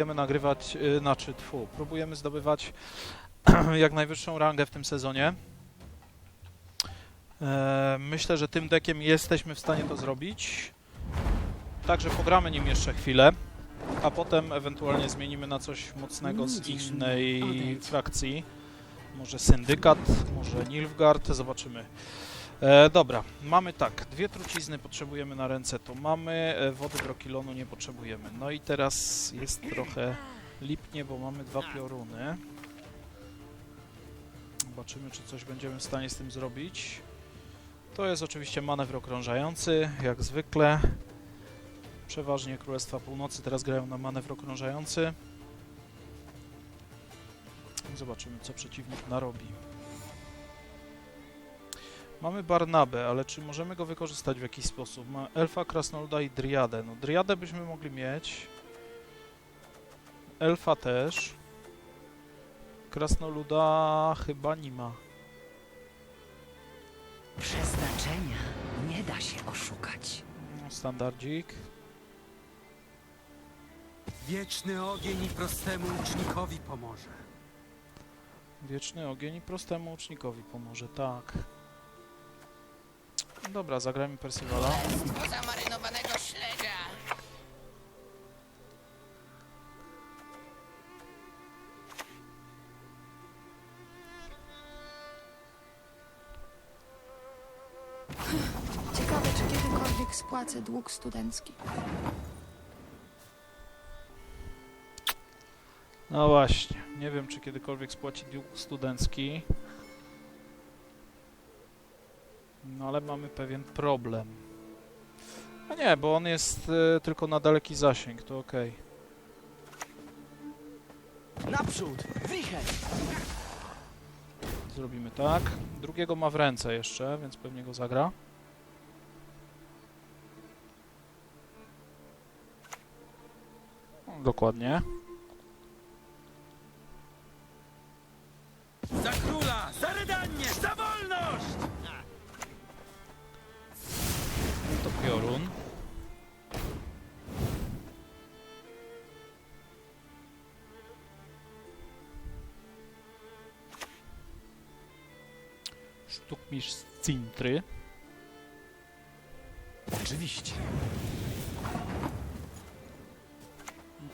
próbujemy nagrywać, y, znaczy tfu, próbujemy zdobywać jak najwyższą rangę w tym sezonie. E, Myślę, że tym dekiem jesteśmy w stanie to zrobić. Także pogramy nim jeszcze chwilę, a potem ewentualnie zmienimy na coś mocnego z innej frakcji. Może Syndykat, może Nilfgaard, zobaczymy. E, dobra, mamy tak, dwie trucizny potrzebujemy na ręce, to mamy, e, wody brokilonu nie potrzebujemy. No i teraz jest trochę lipnie, bo mamy dwa pioruny. Zobaczymy, czy coś będziemy w stanie z tym zrobić. To jest oczywiście manewr okrążający, jak zwykle. Przeważnie Królestwa Północy teraz grają na manewr okrążający. Zobaczymy, co przeciwnik narobi. Mamy Barnabę, ale czy możemy go wykorzystać w jakiś sposób? Ma Elfa, Krasnoluda i Driadę. No, Driadę byśmy mogli mieć. Elfa też. Krasnoluda chyba nie ma. Przeznaczenia nie da się oszukać. No, Standardzik. Wieczny ogień i prostemu ucznikowi pomoże. Wieczny ogień i prostemu łucznikowi pomoże, tak. Dobra, zagrajmy Percivala. zamarynowanego śledzia. Ciekawe, czy kiedykolwiek spłacę dług studencki. No właśnie, nie wiem czy kiedykolwiek spłaci dług studencki. No ale mamy pewien problem. A nie, bo on jest e, tylko na daleki zasięg, to okej. Naprzód! Wicher! Zrobimy tak. Drugiego ma w ręce jeszcze, więc pewnie go zagra. O, Dokładnie. Cintry. Oczywiście.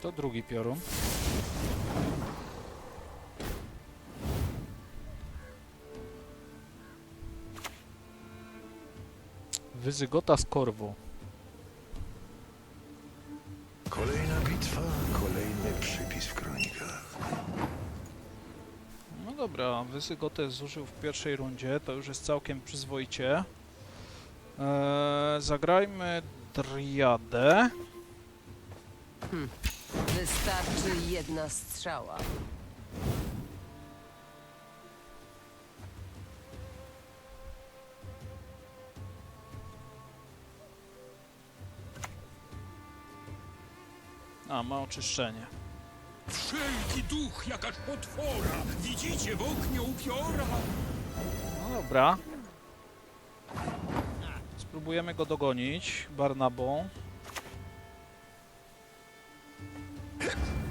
To drugi piorun. Wyzygota z Korwu. Dobra, Wysygotę zużył w pierwszej rundzie, to już jest całkiem przyzwoicie. Eee, zagrajmy Driadę. Wystarczy jedna strzała. A, ma oczyszczenie. Wszelki duch jakaż potwora! Widzicie w oknie upiora? No dobra. Spróbujemy go dogonić Barnabą.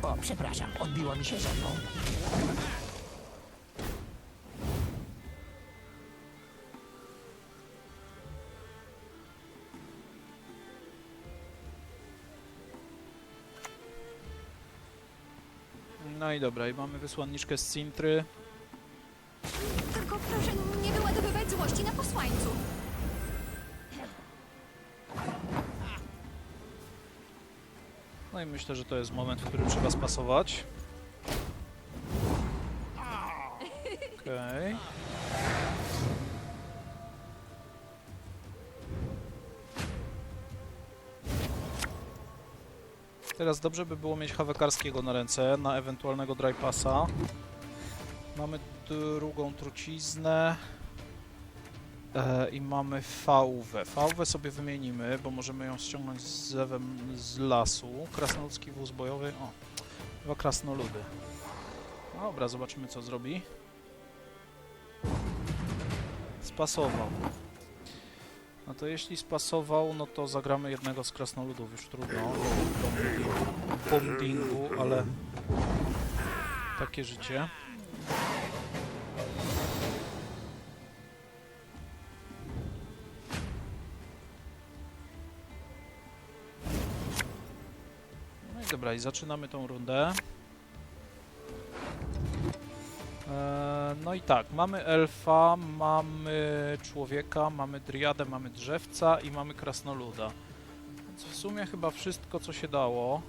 O, przepraszam, odbiło mi się żebro. No i dobra, i mamy wysłanniczkę z Cintry. Tylko proszę nie wyładowywać złości na posłańcu. No i myślę, że to jest moment, w którym trzeba spasować. Okej. Teraz dobrze by było mieć Hawekarskiego na ręce, na ewentualnego dry passa. Mamy drugą truciznę. E, I mamy fałwę. Fałwę sobie wymienimy, bo możemy ją ściągnąć z zewem z lasu. Krasnoludzki wóz bojowy. O, dwa krasnoludy. Dobra, zobaczymy co zrobi. Spasował. No to jeśli spasował, no to zagramy jednego z krasnoludów, już trudno. Bombingu, ale takie życie. No i dobra, i zaczynamy tą rundę. Eee, No i tak, mamy elfa, mamy człowieka, mamy driadę, mamy drzewca i mamy krasnoluda. Więc w sumie chyba wszystko, co się dało.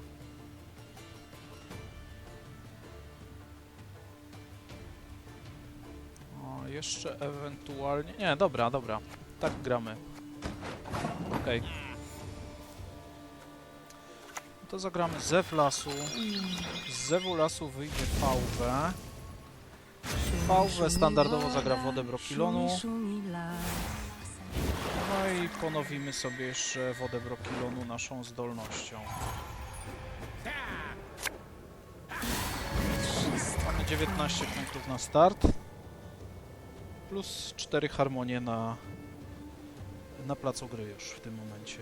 O, jeszcze ewentualnie... Nie, dobra, dobra. Tak gramy. Okej. No to zagramy Zew lasu. Z Zewu lasu wyjdzie VW. VW standardowo zagra wodę brokilonu. No i ponowimy sobie jeszcze wodę brokilonu naszą zdolnością. Mamy 19 punktów na start. Plus 4 harmonie na, na placu gry już w tym momencie.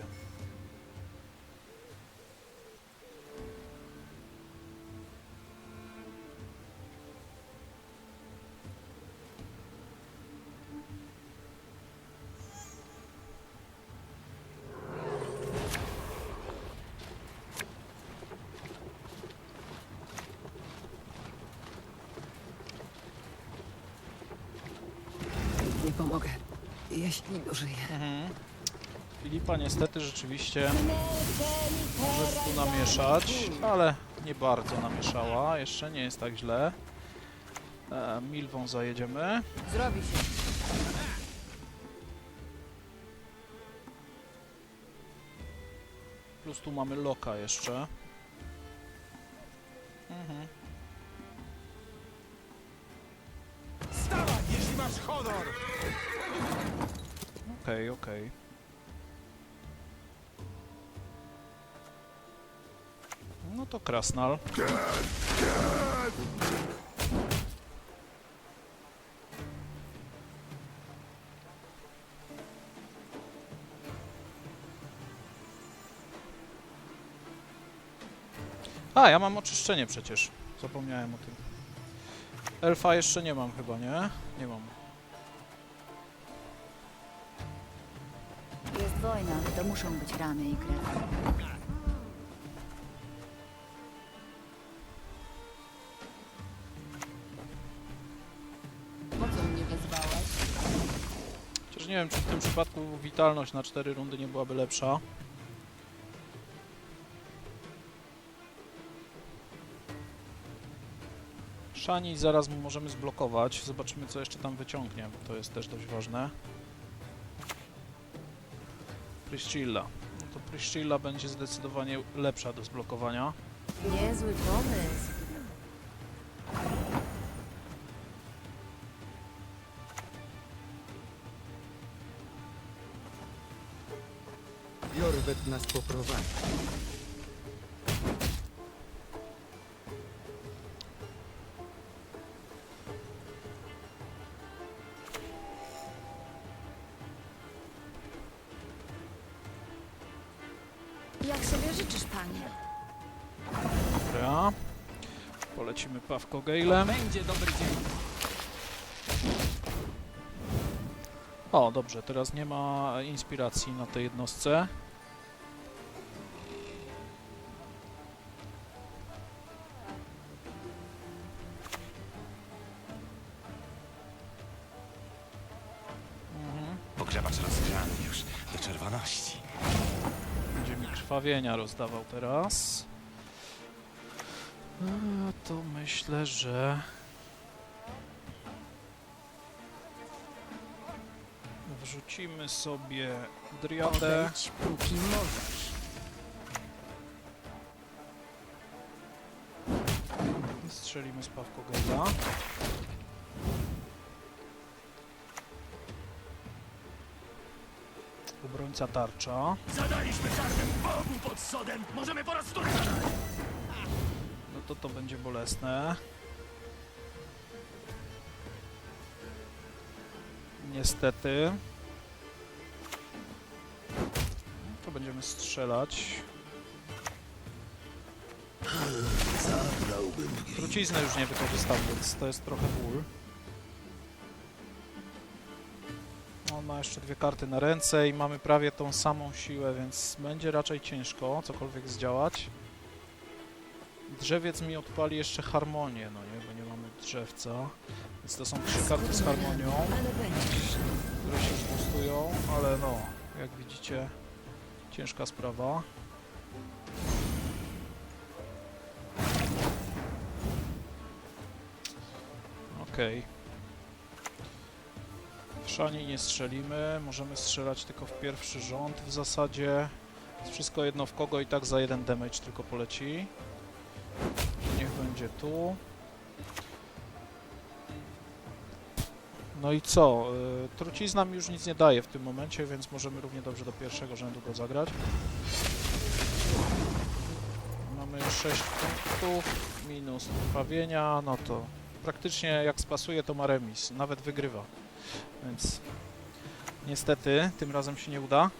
Jeśli dożyję. Mhm. Filipa niestety rzeczywiście może tu namieszać, ale nie bardzo namieszała. Jeszcze nie jest tak źle. E, Milwą zajedziemy. Zrobi się. Plus tu mamy Loka jeszcze. Okej, okej. No to Krasnal. A, ja mam oczyszczenie przecież. Zapomniałem o tym. Elfa jeszcze nie mam chyba, nie? Nie mam. To muszą być rany i krew. Po mnie? Chociaż nie wiem, czy w tym przypadku witalność na 4 rundy nie byłaby lepsza. Shani zaraz mu możemy zblokować. Zobaczymy, co jeszcze tam wyciągnie. To jest też dość ważne. Priscilla. No to Priscilla będzie zdecydowanie lepsza do zblokowania. Niezły pomysł. Jorwet nas poprowadzi. Polecimy Pawko Gale'em. Będzie dobry dzień. O, dobrze, teraz nie ma inspiracji na tej jednostce. Mhm. Rozgrzany już do czerwoności. Będzie mi krwawienia rozdawał teraz. To myślę, że... Wrzucimy sobie Driadę. Odejdź, póki możesz. i Strzelimy z Pawko Gale'a. Obrońca tarcza. Zadaliśmy czarnym Bogu pod sodem! Możemy po raz wtórny! No to to będzie bolesne. Niestety. To będziemy strzelać. Truciznę już nie wykorzystam, więc to jest trochę ból. On ma jeszcze dwie karty na ręce i mamy prawie tą samą siłę, więc będzie raczej ciężko cokolwiek zdziałać. Drzewiec mi odpali jeszcze harmonię, no nie, bo nie mamy drzewca. Więc to są trzy karty z harmonią, które się zbustują, ale no, jak widzicie, ciężka sprawa. Okej. W szani nie strzelimy, możemy strzelać tylko w pierwszy rząd w zasadzie. Jest wszystko jedno w kogo i tak za jeden damage tylko poleci. Niech będzie tu. No i co? Y, trucizna mi już nic nie daje w tym momencie, więc możemy równie dobrze do pierwszego rzędu go zagrać. Mamy 6 punktów, minus krwawienia, no to praktycznie jak spasuje to ma remis, nawet wygrywa. Więc niestety tym razem się nie uda.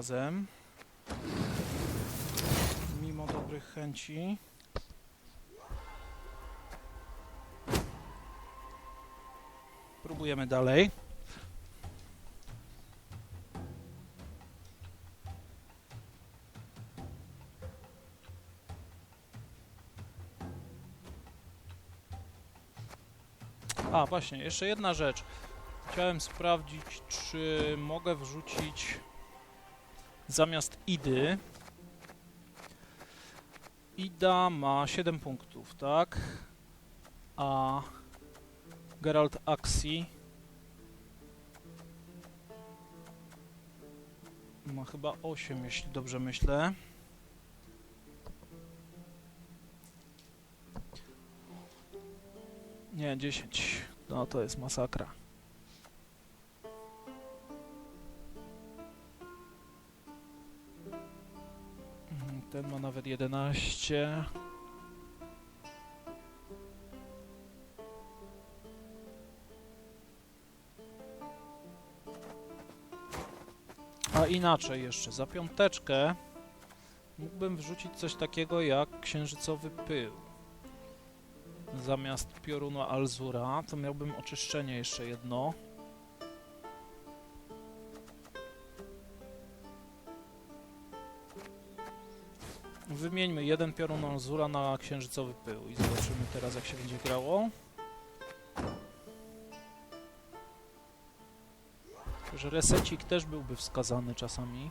Razem. Mimo dobrych chęci. Próbujemy dalej. A, właśnie, jeszcze jedna rzecz. Chciałem sprawdzić, czy mogę wrzucić zamiast Idy. Ida ma 7 punktów, tak? A Geralt Axi ma chyba 8, jeśli dobrze myślę. Nie, 10. No to jest masakra. Ten ma nawet 11. A inaczej jeszcze, za piąteczkę mógłbym wrzucić coś takiego jak księżycowy pył. Zamiast piorunu Alzura, to miałbym oczyszczenie jeszcze jedno. Wymieńmy jeden piorun Alzura na księżycowy pył i zobaczymy teraz jak się będzie grało. Że resecik też byłby wskazany czasami.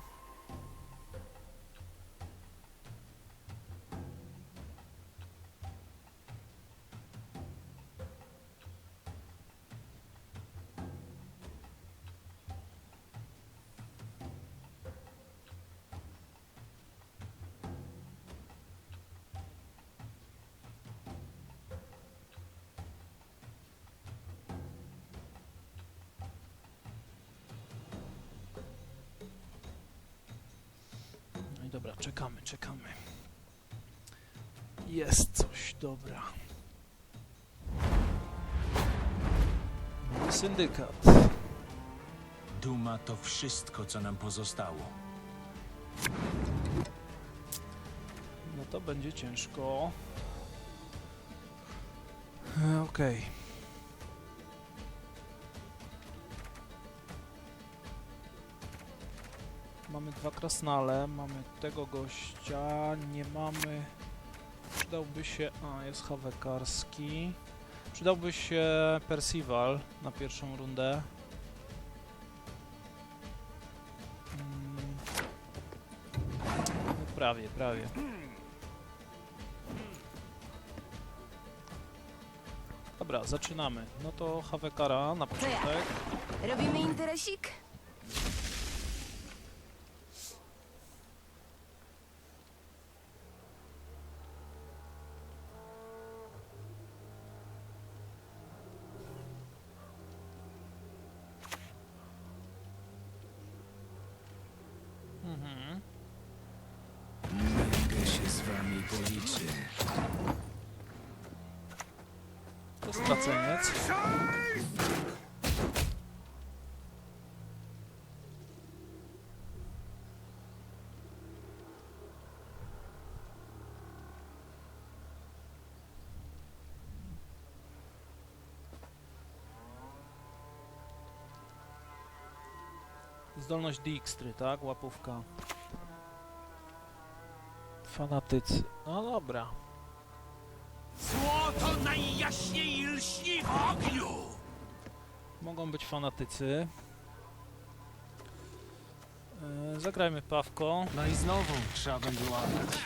Dobra, czekamy, czekamy. Jest coś, dobra. Syndykat. Duma to wszystko, co nam pozostało. No to będzie ciężko. E, Okej. Mamy dwa krasnale, mamy tego gościa, nie mamy... Przydałby się... A, jest hawekarski. Przydałby się Percival na pierwszą rundę. Mm. No prawie, prawie. Dobra, zaczynamy. No to Hawekara na początek. Robimy interesik? Zdolność Dijkstry, tak? Łapówka. Fanatycy. No dobra. Złoto najjaśniej lśni w ogniu! Mogą być fanatycy. E, zagrajmy Pawko. No i znowu trzeba będzie łapać.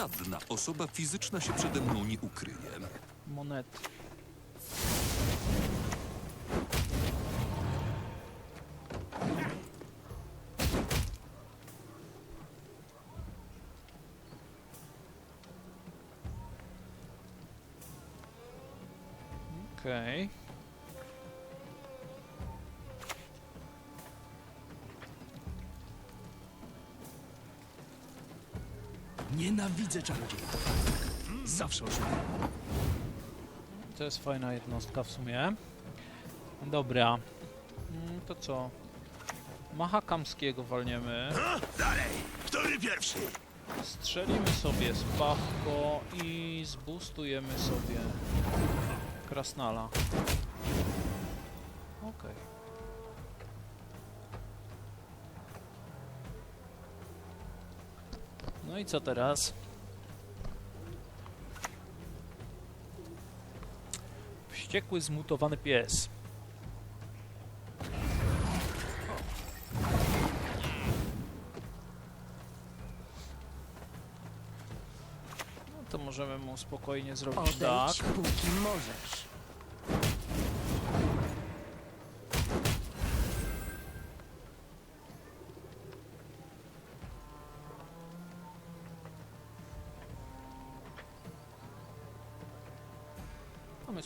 Żadna osoba fizyczna się przede mną nie ukryje. Monety. Okej. Nienawidzę czarodziejów. Zawsze oszukuję. To jest fajna jednostka w sumie. Dobra. Mm, To co? Mahakamskiego walniemy. Dalej! Który pierwszy? Strzelimy sobie z Pawko i zboostujemy sobie Krasnala. I co teraz? Wściekły, zmutowany pies. No to możemy mu spokojnie zrobić tak. Odejdź, póki możesz.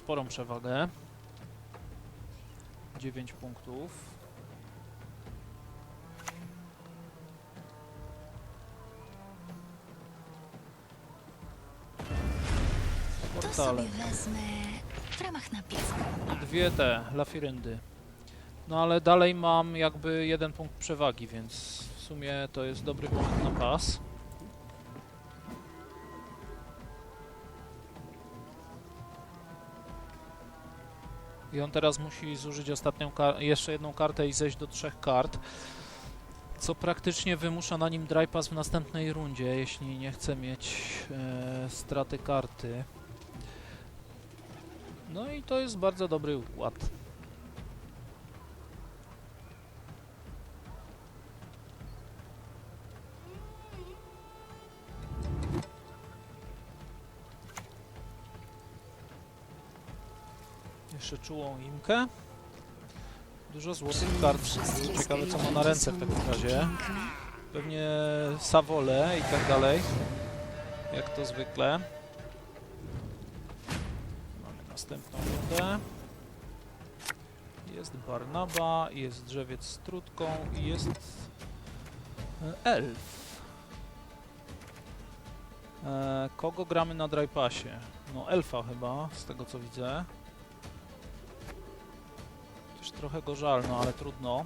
Sporą przewagę. 9 punktów. To Portale. sobie wezmę w ramach napisku. Dwie te lafiryndy. No ale dalej mam jakby jeden punkt przewagi, więc w sumie to jest dobry punkt na pas. I on teraz musi zużyć ostatnią jeszcze jedną kartę i zejść do trzech kart. Co praktycznie wymusza na nim dry pass w następnej rundzie, jeśli nie chce mieć e, straty karty. No i to jest bardzo dobry układ. Jeszcze czułą imkę. Dużo złotych kart. Ciekawe co ma na ręce w takim razie. Pewnie Savole i tak dalej. Jak to zwykle. Mamy następną rundę. Jest Barnaba, jest drzewiec z trutką i jest e, elf. E, kogo gramy na dry passie? No elfa chyba, z tego co widzę. Trochę go żal, no ale trudno.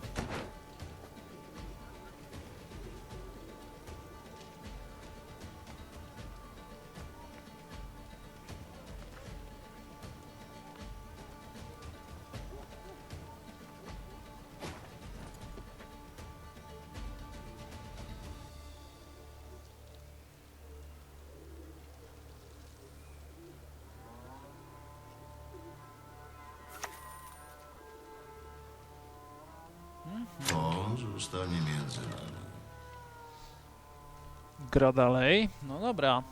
Gra dalej. No dobra.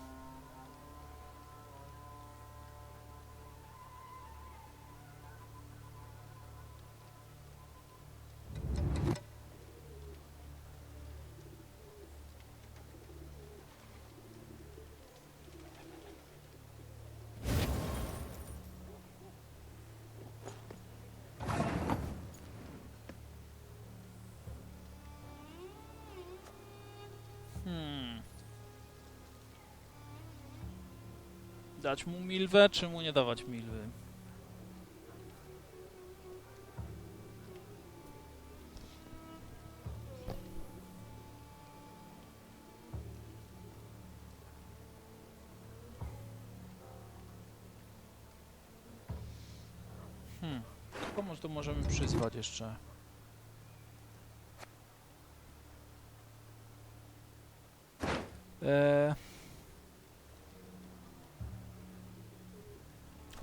Dać mu milwę, czy mu nie dawać milwy? Hmm. To możemy przyzwać jeszcze? Eee...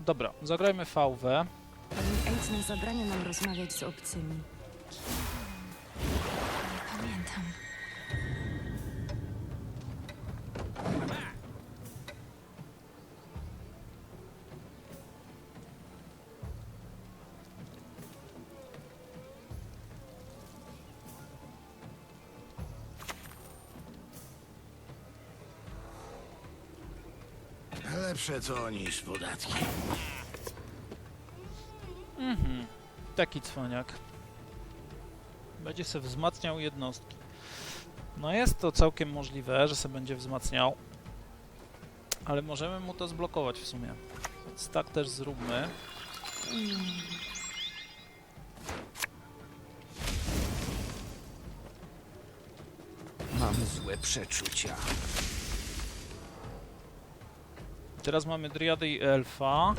Dobra, zagrajmy fałwę. Pani Aids zabrania nam rozmawiać z obcymi. Pamiętam. Lepsze to niż podatki. Mhm. Taki cwaniak. Będzie se wzmacniał jednostki. No jest to całkiem możliwe, że se będzie wzmacniał. Ale możemy mu to zblokować w sumie. Więc tak też zróbmy. Mam złe przeczucia. Teraz mamy Driady i Elfa.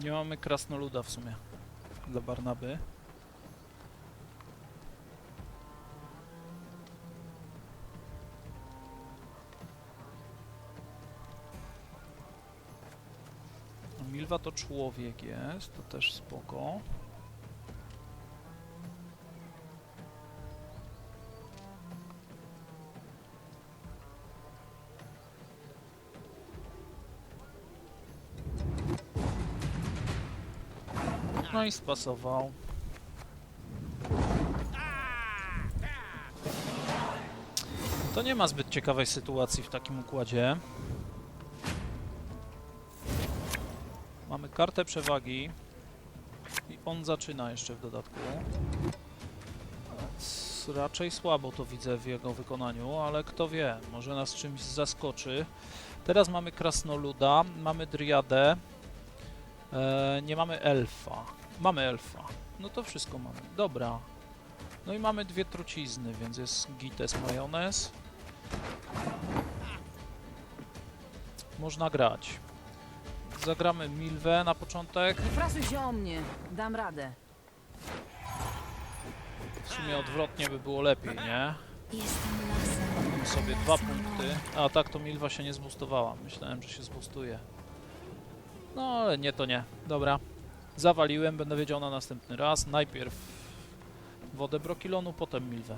Nie mamy Krasnoluda w sumie. Dla Barnaby. Milwa to człowiek jest, to też spoko. No i spasował. To nie ma zbyt ciekawej sytuacji w takim układzie. Mamy kartę przewagi i on zaczyna jeszcze w dodatku. Raczej słabo to widzę w jego wykonaniu, ale kto wie, może nas czymś zaskoczy. Teraz mamy krasnoluda, mamy driadę, e, nie mamy elfa. Mamy elfa. No to wszystko mamy. Dobra. No i mamy dwie trucizny, więc jest gites majonez. Można grać. Zagramy Milwę na początek. Nie prasuj się o mnie, dam radę. W sumie odwrotnie by było lepiej, nie? Jestem lasem. Mam sobie dwa punkty. A tak to Milwa się nie zboostowała. Myślałem, że się zboostuje. No ale nie to nie. Dobra. Zawaliłem, będę wiedział na następny raz. Najpierw wodę brokilonu, potem Milwę.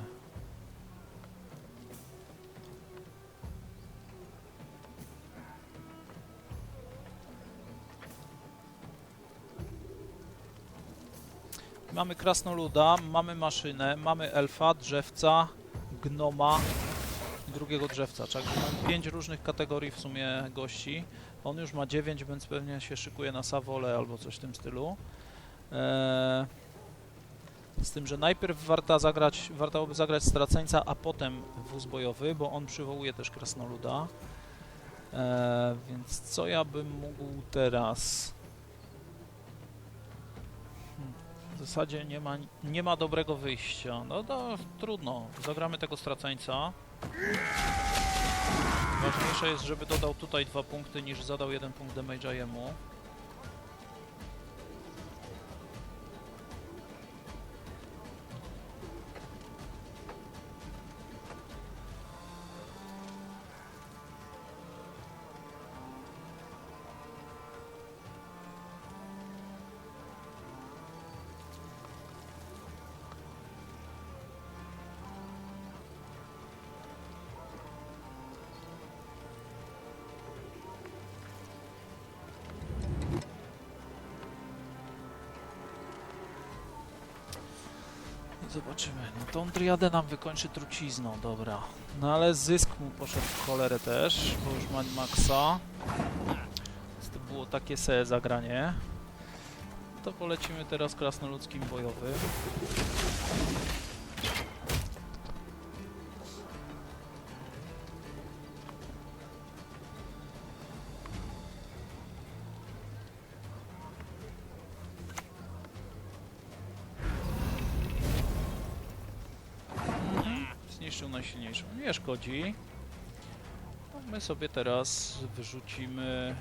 Mamy krasnoluda, mamy maszynę, mamy elfa, drzewca, gnoma drugiego drzewca. Także mamy pięć różnych kategorii w sumie gości. On już ma 9, więc pewnie się szykuje na Savole albo coś w tym stylu. Eee, z tym, że najpierw warta zagrać, warto by zagrać straceńca, a potem wóz bojowy, bo on przywołuje też krasnoluda. Eee, więc co ja bym mógł teraz? Hmm, W zasadzie nie ma, nie ma dobrego wyjścia. No to trudno. Zagramy tego straceńca. Ważniejsze jest, żeby dodał tutaj dwa punkty, niż zadał jeden punkt damage'a jemu. Tą driadę nam wykończy trucizną, dobra. No ale zysk mu poszedł w cholerę też, bo już ma maxa. Więc to było takie se zagranie. To polecimy teraz krasnoludzkim bojowym. Najsilniejszą. Nie szkodzi. My sobie teraz wyrzucimy...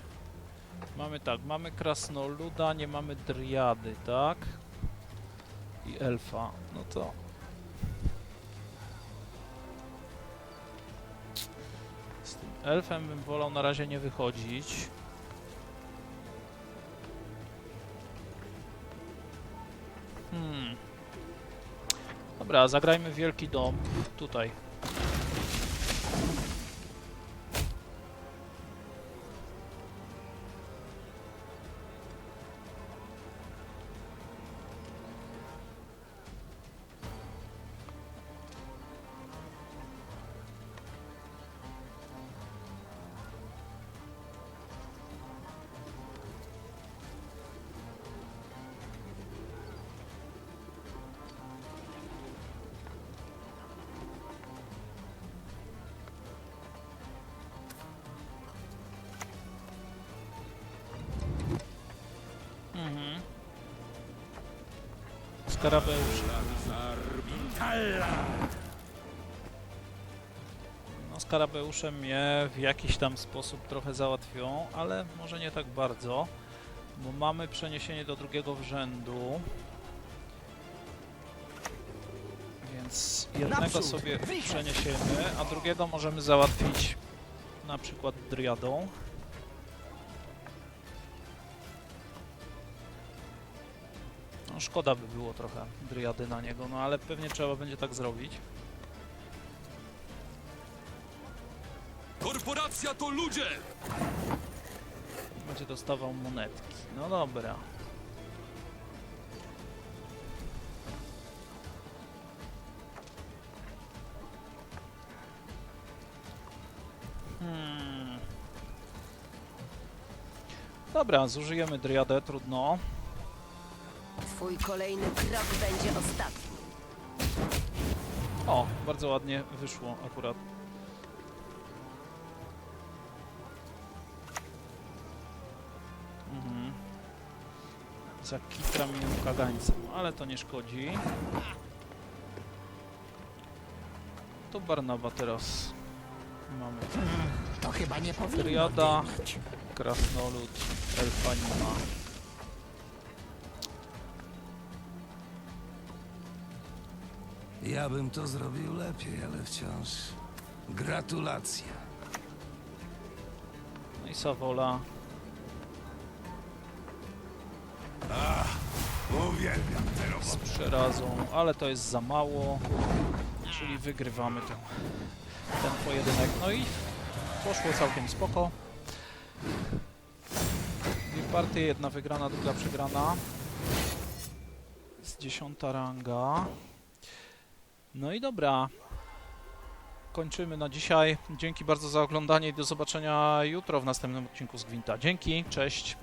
Mamy tak, mamy krasnoluda, nie mamy driady, tak? I elfa. No to... Z tym elfem bym wolał na razie nie wychodzić. Dobra, zagrajmy wielki dom. Tutaj. Skarabeusz. No, skarabeusze mnie w jakiś tam sposób trochę załatwią, ale może nie tak bardzo, bo mamy przeniesienie do drugiego rzędu. Więc jednego sobie przeniesiemy, a drugiego możemy załatwić na przykład driadą. No szkoda by było trochę driady na niego, no ale pewnie trzeba będzie tak zrobić. Korporacja to ludzie! Będzie dostawał monetki. No dobra. Hmm. Dobra, zużyjemy driadę, trudno. Twój kolejny krok będzie ostatni. O, bardzo ładnie wyszło akurat. Mhm. Za kitram i kagańcem, ale to nie szkodzi. To Barnaba teraz mamy. To chyba nie powinno Triada. dymić. Krasnolud, Elfanima. Ja bym to zrobił lepiej, ale wciąż. Gratulacje. No i Savola. Uwielbiam tę robotę. z przerazą, ale to jest za mało, czyli wygrywamy ten, ten pojedynek. No i poszło całkiem spoko. Dwie partie, jedna wygrana, druga przegrana. Z dziesiąta ranga. No i dobra. Kończymy na dzisiaj. Dzięki bardzo za oglądanie i do zobaczenia jutro w następnym odcinku z Gwinta. Dzięki, cześć.